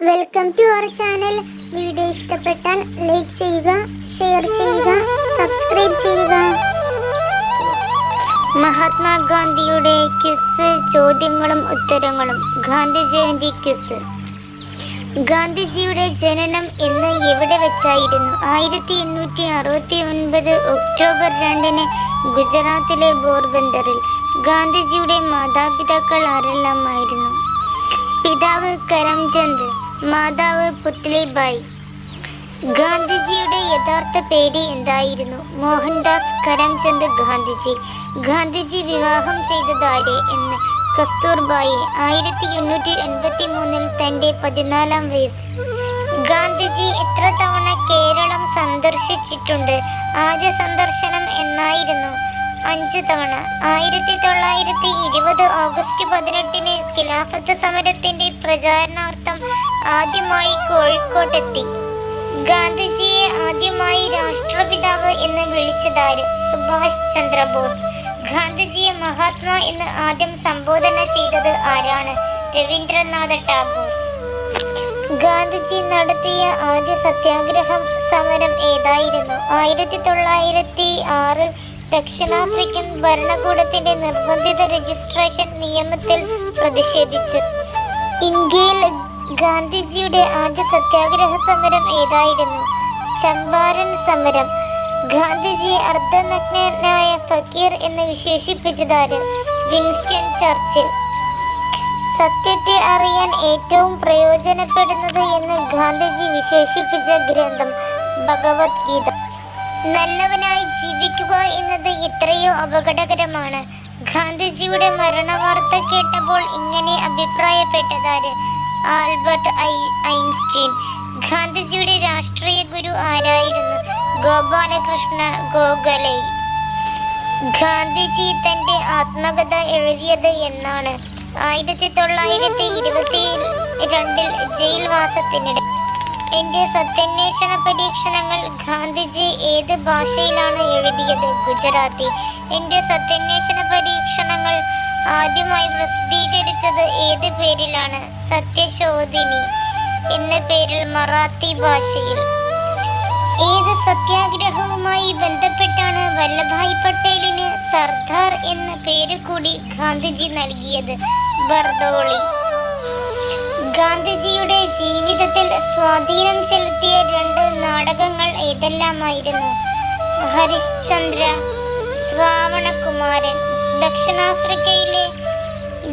Welcome to our channel video ഇഷ്ടപ്പെട്ടാൽ like ചെയ്യുക share ചെയ്യുക സബ്സ്ക്രൈബ് ചെയ്യുക. മഹാത്മാഗാന്ധിയുടെ ക്വിസ് ചോദ്യങ്ങളും ഉത്തരങ്ങളും. ഗാന്ധി ജയന്തി ക്വിസ് ഗാന്ധിജിയുടെ ജനനം എന്ന് എവിടെ വെച്ചായിരുന്നു? ആയിരത്തി എണ്ണൂറ്റി അറുപത്തി ഒൻപത് ഒക്ടോബർ രണ്ടിന് ഗുജറാത്തിലെ പോർബന്ദറിൽ ഗാന്ധിജിയുടെ മാതാപിതാക്കൾ ആരെല്ലാമായിരുന്നു? പിതാവ് കരംചന്ദ് മാതാവ് പുത്ലിബായി ഗാന്ധിജിയുടെ യഥാർത്ഥ പേര് എന്തായിരുന്നു? മോഹൻദാസ് കരംചന്ദ് ഗാന്ധിജി. ഗാന്ധിജി വിവാഹം ചെയ്തതാരെ എന്ന് കസ്തൂർബായി ആയിരത്തി എണ്ണൂറ്റി എൺപത്തി മൂന്നിൽ തന്റെ പതിനാലാം വയസ്സ്. ഗാന്ധിജി എത്ര തവണ കേരളം സന്ദർശിച്ചിട്ടുണ്ട്? ആദ്യ സന്ദർശനം എന്നായിരുന്നു? അഞ്ചു തവണ. ആയിരത്തി തൊള്ളായിരത്തി ഇരുപത് ഓഗസ്റ്റ് പതിനെട്ടിന് ഖിലാഫത്ത് സമരത്തിന്റെ പ്രചാരണാർത്ഥം ആദ്യമായി കോഴിക്കോട്ടെത്തി. ഗാന്ധിജിയെ ആദ്യമായി രാഷ്ട്രപിതാവ് എന്ന് വിളിച്ചതാര്? സുഭാഷ് ചന്ദ്രബോസ്. ഗാന്ധിജിയെ മഹാത്മാ എന്ന് ആദ്യം സംബോധന ചെയ്തത് ആരാണ്? രവീന്ദ്രനാഥ ടാഗോർ. ഗാന്ധിജി നടത്തിയ ആദ്യ സത്യാഗ്രഹം സമരം ഏതായിരുന്നു? ആയിരത്തി തൊള്ളായിരത്തി ആറിൽ ദക്ഷിണാഫ്രിക്കൻ ഭരണകൂടത്തിന്റെ നിർബന്ധിത രജിസ്ട്രേഷൻ നിയമത്തിൽ പ്രതിഷേധിച്ചു. ഇന്ത്യയിൽ ഗാന്ധിജിയുടെ ആദ്യ സത്യാഗ്രഹ സമരം ഏതായിരുന്നു? ചമ്പാരൻ സമരം. ഗാന്ധിജി അർദ്ധനഗ്നനായ ഫക്കീർ എന്ന് വിശേഷിപ്പിച്ചതാര്? Winston Churchill. സത്യത്തെ അറിയാൻ ഏറ്റവും പ്രയോജനപ്പെടുന്നത് എന്ന് ഗാന്ധിജി വിശേഷിപ്പിച്ച ഗ്രന്ഥം ഭഗവത്ഗീത. നല്ലവനായി ജീവിക്കുക എന്നത് എത്രയോ അപകടകരമാണ്. ഗാന്ധിജിയുടെ മരണവാർത്ത കേട്ടപ്പോൾ ഇങ്ങനെ അഭിപ്രായപ്പെട്ടതാര്? Albert Einstein. ഗാന്ധിജിയുടെ രാഷ്ട്രീയ ഗുരു ആരായിരുന്നു? ഗോപാലകൃഷ്ണ ഗോഖലെ. ഗാന്ധിജി തന്റെ ആത്മകഥ എഴുതിയത് എന്നാണ്. ആയിരത്തി തൊള്ളായിരത്തി ഇരുപത്തി രണ്ടിൽ ജയിൽവാസത്തിനിടെ. എന്റെ സത്യാന്വേഷണ പരീക്ഷണങ്ങൾ ഗാന്ധിജി ഏത് ഭാഷയിലാണ് എഴുതിയത്? ഗുജറാത്തി. എന്റെ സത്യാന്വേഷണ പരീക്ഷണങ്ങൾ ആദ്യമായി പ്രസിദ്ധീകരിച്ചത് ഏത് പേരിലാണ് സത്യശോധിനി എന്ന പേരിൽ മറാത്തി ഭാഷയിൽ? ഏത് സത്യാഗ്രഹവുമായി ബന്ധപ്പെട്ടാണ് വല്ലഭായ് പട്ടേലിന് സർദാർ എന്ന പേര് കൂടി ഗാന്ധിജി നൽകിയത് ബർദോളി? ഗാന്ധിജിയുടെ ജീവിതത്തിൽ സ്വാധീനം ചെലുത്തിയ രണ്ട് നാടകങ്ങൾ ഏതെല്ലാമായിരുന്നു? ഹരിശ്ചന്ദ്ര ശ്രാവണകുമാരൻ ദക്ഷിണാഫ്രിക്കയിലെ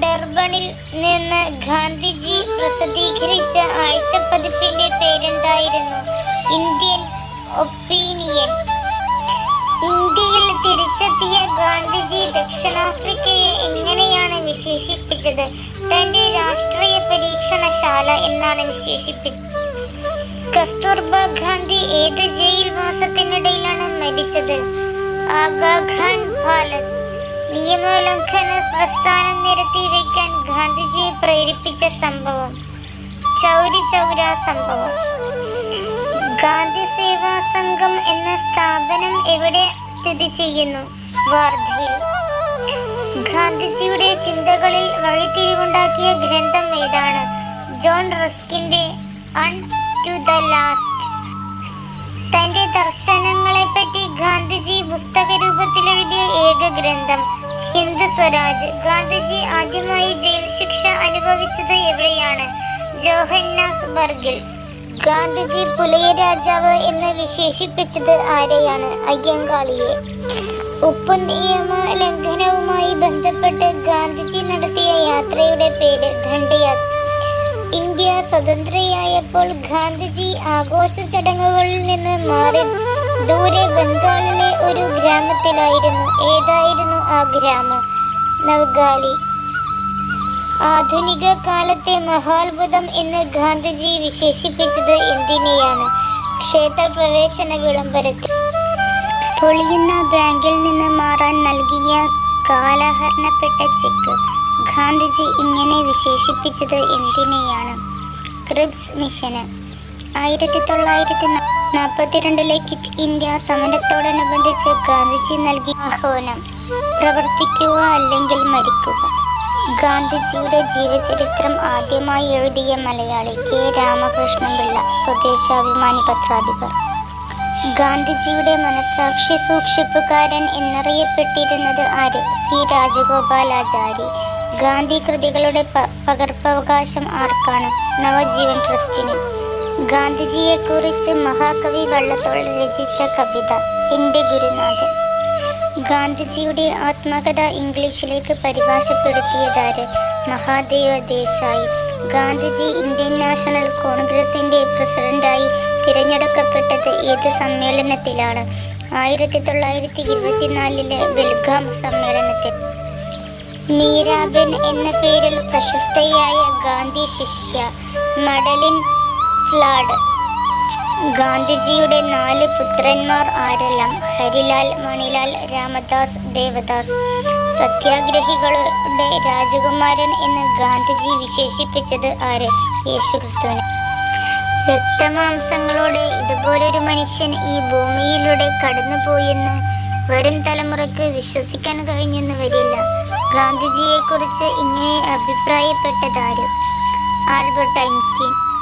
ഡർബണിൽ നിന്ന് ഗാന്ധിജി പ്രസിദ്ധീകരിച്ച ആഴ്ചപ്പതിപ്പിന്റെ പേരെന്തായിരുന്നു? Indian opinion. ഇന്ത്യയിൽ തിരിച്ചെത്തിയ ഗാന്ധിജി ദക്ഷിണാഫ്രിക്കയെ എങ്ങനെയാണ് വിശേഷിപ്പിച്ചത്? തന്റെ രാഷ്ട്രീയ പരീക്ഷണശാല എന്നാണ് വിശേഷിപ്പിച്ചത്. കസ്തൂർബ ഗാന്ധി ഏത് ജയിൽ വാസത്തിനിടയിലാണ് മരിച്ചത്? ആഗാഖാൻ പാലസ്. നിയമോല്ലംഘന പ്രസ്ഥാനം നിരത്തി വയ്ക്കാൻ ഗാന്ധിജിയെ പ്രേരിപ്പിച്ച സംഭവം ചൗരി ചൗര സംഭവം. ഗാന്ധി സേവാ സംഘം എന്ന സ്ഥാപനം എവിടെ സ്ഥിതി ചെയ്യുന്നു? വാർധയിൽ. ഗാന്ധിജിയുടെ ചിന്തകളിൽ വഴിത്തിരിവുണ്ടാക്കിയ ഗ്രന്ഥം ഏതാണ്? ജോൺ റസ്കിന്റെ അൺ ടു ദ ലാസ്റ്റ്. തന്റെ ദർശനങ്ങളെ പറ്റി ഗാന്ധിജി പുസ്തക രൂപത്തിൽ എഴുതിയ ഏക ഗ്രന്ഥം ഹിന്ദ് സ്വരാജ്. ഗാന്ധിജി ആദ്യമായി ജയിൽ ശിക്ഷ അനുഭവിച്ചത് എവിടെയാണ്? ജോഹന്നാസ് ബർഗിൽ ഗാന്ധിജി പുലയ രാജാവ് എന്ന് വിശേഷിപ്പിച്ചത് ആരെയാണ്? അയ്യങ്കാളിയെ. ഉപ്പ് നിയമ ലംഘനവുമായി ബന്ധപ്പെട്ട് ഗാന്ധിജി നടത്തിയ യാത്രയുടെ പേര് ദണ്ഡയാത്ര ഇന്ത്യ സ്വതന്ത്രയായപ്പോൾ ഗാന്ധിജി ആഘോഷ ചടങ്ങുകളിൽ നിന്ന് മാറി. ദൂരെ ബംഗാളിലെ ഒരു ഗ്രാമത്തിലായിരുന്നു. ഏതായിരുന്നു ആ നവ്ഗാലി ആധുനിക കാലത്തെ മഹാത്ഭുതം എന്ന് ഗാന്ധിജി വിശേഷിപ്പിച്ചത് എന്തിനെയാണ്? ക്ഷേത്ര പ്രവേശന വിളംബരത്തിൽ. പൊളിയുന്ന ബാങ്കിൽ നിന്ന് മാറാൻ നൽകിയ കാലഹരണപ്പെട്ട ചെക്ക് ഗാന്ധിജി ഇങ്ങനെ വിശേഷിപ്പിച്ചത് എന്തിനെയാണ്? ക്രിബ്സ് മിഷന്. ആയിരത്തി തൊള്ളായിരത്തി നാൽപ്പത്തിരണ്ടിലെ ക്വിറ്റ് ഇന്ത്യ സമരത്തോടനുബന്ധിച്ച് ഗാന്ധിജി നൽകിയ ആഹ്വാനം. പ്രവർത്തിക്കുക അല്ലെങ്കിൽ മരിക്കുക. ഗാന്ധിജിയുടെ ജീവചരിത്രം ആദ്യമായി എഴുതിയ മലയാളി കെ രാമകൃഷ്ണൻ പിള്ള സ്വദേശാഭിമാനി പത്രാധിപർ. ഗാന്ധിജിയുടെ മനസാക്ഷി സൂക്ഷിപ്പുകാരൻ എന്നറിയപ്പെട്ടിരുന്നത് ആര്? സി. രാജഗോപാലാചാരി. ഗാന്ധി കൃതികളുടെ പകർപ്പവകാശം ആർക്കാണ്? നവജീവൻ ട്രസ്റ്റിന്. ഗാന്ധിജിയെക്കുറിച്ച് മഹാകവി വള്ളത്തോൾ രചിച്ച കവിത എന്റെ ഗുരുനാഥൻ. ഗാന്ധിജിയുടെ ആത്മകഥ ഇംഗ്ലീഷിലേക്ക് പരിഭാഷപ്പെടുത്തിയതാര്? മഹാദേവ ദേശായി ഗാന്ധിജി ഇന്ത്യൻ നാഷണൽ കോൺഗ്രസിന്റെ പ്രസിഡന്റായി തിരഞ്ഞെടുക്കപ്പെട്ടത് ഏത് സമ്മേളനത്തിലാണ്? ആയിരത്തി തൊള്ളായിരത്തി ഇരുപത്തിനാലിലെ ബെൽഗാം സമ്മേളനത്തിൽ. മീരാബെൻ എന്ന പേരിൽ പ്രശസ്തയായ ഗാന്ധി ശിഷ്യ മഡലിൻ സ്ലാഡ് ഗാന്ധിജിയുടെ നാല് പുത്രന്മാർ ആരെല്ലാം? ഹരിലാൽ മണിലാൽ രാമദാസ് ദേവദാസ്. സത്യാഗ്രഹികളുടെ രാജകുമാരൻ എന്ന് ഗാന്ധിജി വിശേഷിപ്പിച്ചത് ആര്? യേശുക്രിസ്തുവിനെ രക്തമാംസങ്ങളോടെ ഇതുപോലൊരു മനുഷ്യൻ ഈ ഭൂമിയിലൂടെ കടന്നുപോയെന്ന് വരും തലമുറയ്ക്ക് വിശ്വസിക്കാൻ കഴിഞ്ഞെന്ന് വരില്ല. ഗാന്ധിജിയെക്കുറിച്ച് ഇങ്ങനെ അഭിപ്രായപ്പെട്ടതാരും? Albert Einstein.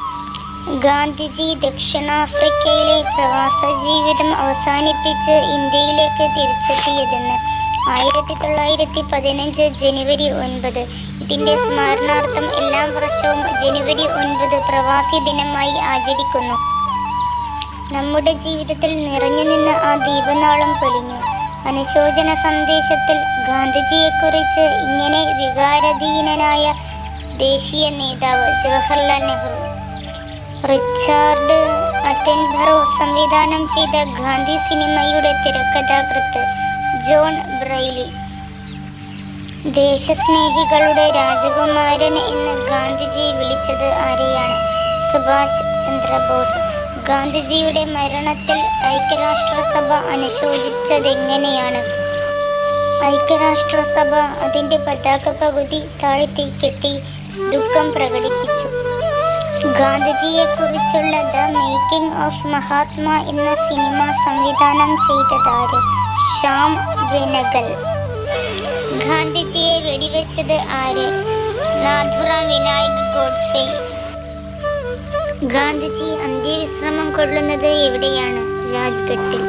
ഗാന്ധിജി ദക്ഷിണാഫ്രിക്കയിലെ പ്രവാസ ജീവിതം അവസാനിപ്പിച്ച് ഇന്ത്യയിലേക്ക് തിരിച്ചെത്തിയതെന്ന് ആയിരത്തി തൊള്ളായിരത്തി പതിനഞ്ച് ജനുവരി ഒൻപത്. ഇതിന്റെ സ്മരണാർത്ഥം എല്ലാ വർഷവും ജനുവരി ഒൻപത് പ്രവാസി ദിനമായി ആചരിക്കുന്നു. നമ്മുടെ ജീവിതത്തിൽ നിറഞ്ഞു നിന്ന ആ ദീപനാളം പൊലിഞ്ഞു. അനുശോചന സന്ദേശത്തിൽ ഗാന്ധിജിയെക്കുറിച്ച് ഇങ്ങനെ വികാരധീനനായ ദേശീയ നേതാവ് ജവഹർലാൽ നെഹ്റു റിച്ചാർഡ് അറ്റൻബറോ സംവിധാനം ചെയ്ത ഗാന്ധി സിനിമയുടെ തിരക്കഥാകൃത്ത് ജോൺ ബ്രൈലി. ദേശസ്നേഹികളുടെ രാജകുമാരൻ എന്ന് ഗാന്ധിജി വിളിച്ചത് ആരെയാണ്? സുഭാഷ് ചന്ദ്രബോസ്. ഗാന്ധിജിയുടെ മരണത്തിൽ ഐക്യരാഷ്ട്രസഭ അനുശോചിച്ചതെങ്ങനെയാണ്? ഐക്യരാഷ്ട്രസഭ അതിന്റെ പതാക പകുതി താഴ്ത്തി കെട്ടി ദുഃഖം പ്രകടിപ്പിച്ചു. ഗാന്ധിജിയെ കുറിച്ചുള്ള ദ മേക്കിംഗ് ഓഫ് മഹാത്മ എന്ന സിനിമ സംവിധാനം ചെയ്തതാര്? ശ്യാം വെനഗൽ ഗാന്ധിജിയെ വെടിവെച്ചത് ആര്? നാഥുറാം വിനായക് ഗോഡ്സെ. ഗാന്ധിജി അന്ത്യവിശ്രമം കൊള്ളുന്നത് എവിടെയാണ്? രാജ്ഘട്ടിൽ.